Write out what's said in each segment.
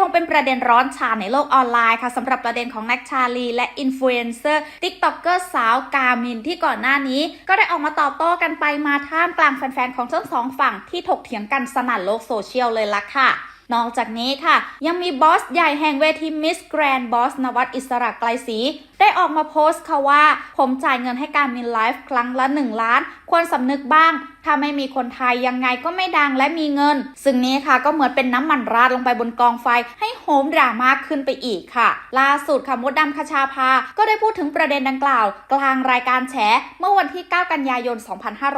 คงเป็นประเด็นร้อนฉาในโลกออนไลน์ค่ะสำหรับประเด็นของนักชาลี และอินฟลูเอนเซอร์ติ๊กต็อกเกอร์สาวกามินที่ก่อนหน้านี้ ก็ได้ออกมาตอบโต้กันไปมาท่ามกลางแฟนๆของทั้งสองฝั่งที่ถกเถียงกันสนั่นโลกโซเชียลเลยล่ะค่ะ นอกจากนี้ค่ะ ยังมีบอสใหญ่แห่งเวทีมิสแกรนบอสนวัตอิสระไกลศรีได้ออกมาโพสต์ค่ะว่า ผมจ่ายเงินให้การมินไลฟ์ครั้งละ 1 ล้าน ควรสำนึกบ้าง ถ้าไม่มีคนไทยยังไงก็ไม่ดังและมีเงิน ซึ่งนี้ค่ะก็เหมือนเป็นน้ำมันราดลงไปบนกองไฟ ให้โหมดราม่าขึ้นไปอีกค่ะ ล่าสุดค่ะมดดำคชาภา ก็ได้พูดถึงประเด็นดังกล่าว กลางรายการแฉ เมื่อวันที่ 9 กันยายน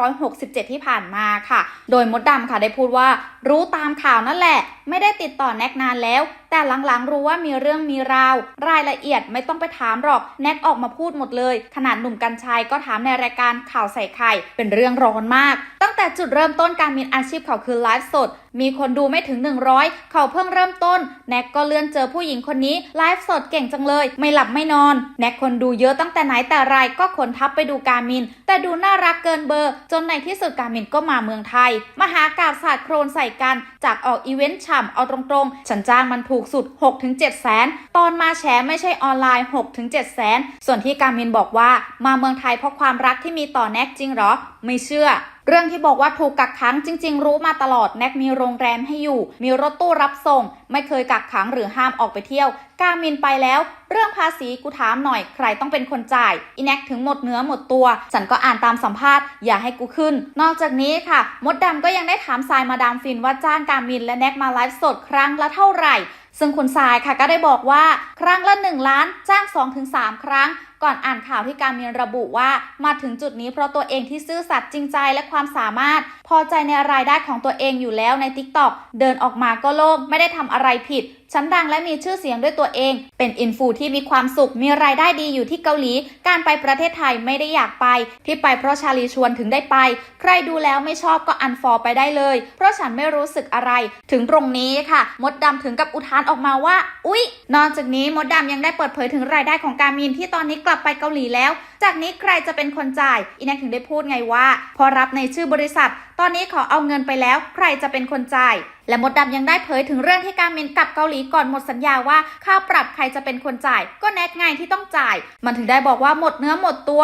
2567 ที่ผ่านมาค่ะ โดยมดดำค่ะได้พูดว่า รู้ตามข่าวนั่นแหละไม่ได้ติดต่อแน็กนานแล้ว แต่หลังๆรู้ว่ามีเรื่องมีราว รายละเอียดไม่ต้องไปถามหรอกแน็กออกมาพูดหมดเลย ขนาดหนุ่มกัญชัยก็ถามในรายการข่าวใส่ไข่ เป็นเรื่องร้อนมาก ตั้งแต่จุดเริ่มต้นการมีอาชีพเขาคือไลฟ์สด มีคนดูไม่ถึง 100 เขาเพิ่งเริ่มต้น แน็กก็เลื่อนเจอผู้หญิงคนนี้ไลฟ์สดเก่งจังเลย ไม่หลับไม่นอน แน็กคนดูเยอะตั้งแต่ไหนแต่ไรก็คนทับไปดูการมิน แต่ดูน่ารักเกินเบอร์ จนในที่สุดการมินก็มาเมืองไทย มหากาบศาสตร์โครนใส่กัน จากออกอีเวนต์ฉ่ำเอาตรงๆ ฉันจ้างมันถูกสุด 6-7แสนตอนมาแชร์ไม่ใช่ออนไลน์ 6-7แสนส่วนที่การมินบอกว่ามาเมืองไทยเพราะความรักที่มีต่อแน็กจริงหรอ ไม่เชื่อเรื่องที่บอกว่าถูกกักขังจริง ๆ รู้มาตลอดแน็กมีโรงแรมให้อยู่ มีรถตู้รับส่ง ไม่เคยกักขังหรือห้ามออกไปเที่ยวกามินไปแล้ว เรื่องภาษีกูถามหน่อยใครต้องเป็นคนจ่ายอีแน็กถึงหมดเนื้อหมดตัว ฉันก็อ่านตามสัมภาษณ์อย่าให้กูขึ้น นอกจากนี้ค่ะ มดดำก็ยังได้ถามทรายมาดามฟินว่าจ้างกามินและแน็กมาไลฟ์สดครั้งละเท่าไหร่ ซึ่งคุณทรายค่ะก็ได้บอกว่า ครั้งละ 1 ล้านจ้าง 2-3 ครั้ง ก่อนอ่านข่าวที่การมีระบุว่า มาถึงจุดนี้เพราะตัวเองที่ซื่อสัตย์จริงใจและความสามารถ พอใจในรายได้ของตัวเองอยู่แล้วใน t ิ k t o k เดินออกมาก็โล่งไม่ได้ทำอะไรผิด ฉันดังและมีชื่อเสียงด้วยตัวเอง เป็นอินฟูที่มีความสุข มีรายได้ดีอยู่ที่เกาหลี การไปประเทศไทยไม่ได้อยากไป ที่ไปเพราะชาลีชวนถึงได้ไป ใครดูแล้วไม่ชอบก็อันฟอลไปได้เลย เพราะฉันไม่รู้สึกอะไร ถึงตรงนี้ค่ะ มดดำถึงกับอุทานออกมาว่า อุ๊ย นอกจากนี้มดดำยังได้เปิดเผยถึงรายได้ของการมินที่ตอนนี้กลับไปเกาหลีแล้ว จากนี้ใครจะเป็นคนจ่าย อีแน็กถึงได้พูดไงว่า พอรับในในชื่อบริษัท ตอนนี้ขอเอาเงินไปแล้ว ใครจะเป็นคนจ่าย และมดดำยังได้เผยถึงเรื่องที่การมินกลับเกาหลีก่อนหมดสัญญาว่าค่าปรับใครจะเป็นคนจ่าย ก็แน็กไงที่ต้องจ่าย มันถึงได้บอกว่าหมดเนื้อหมดตัว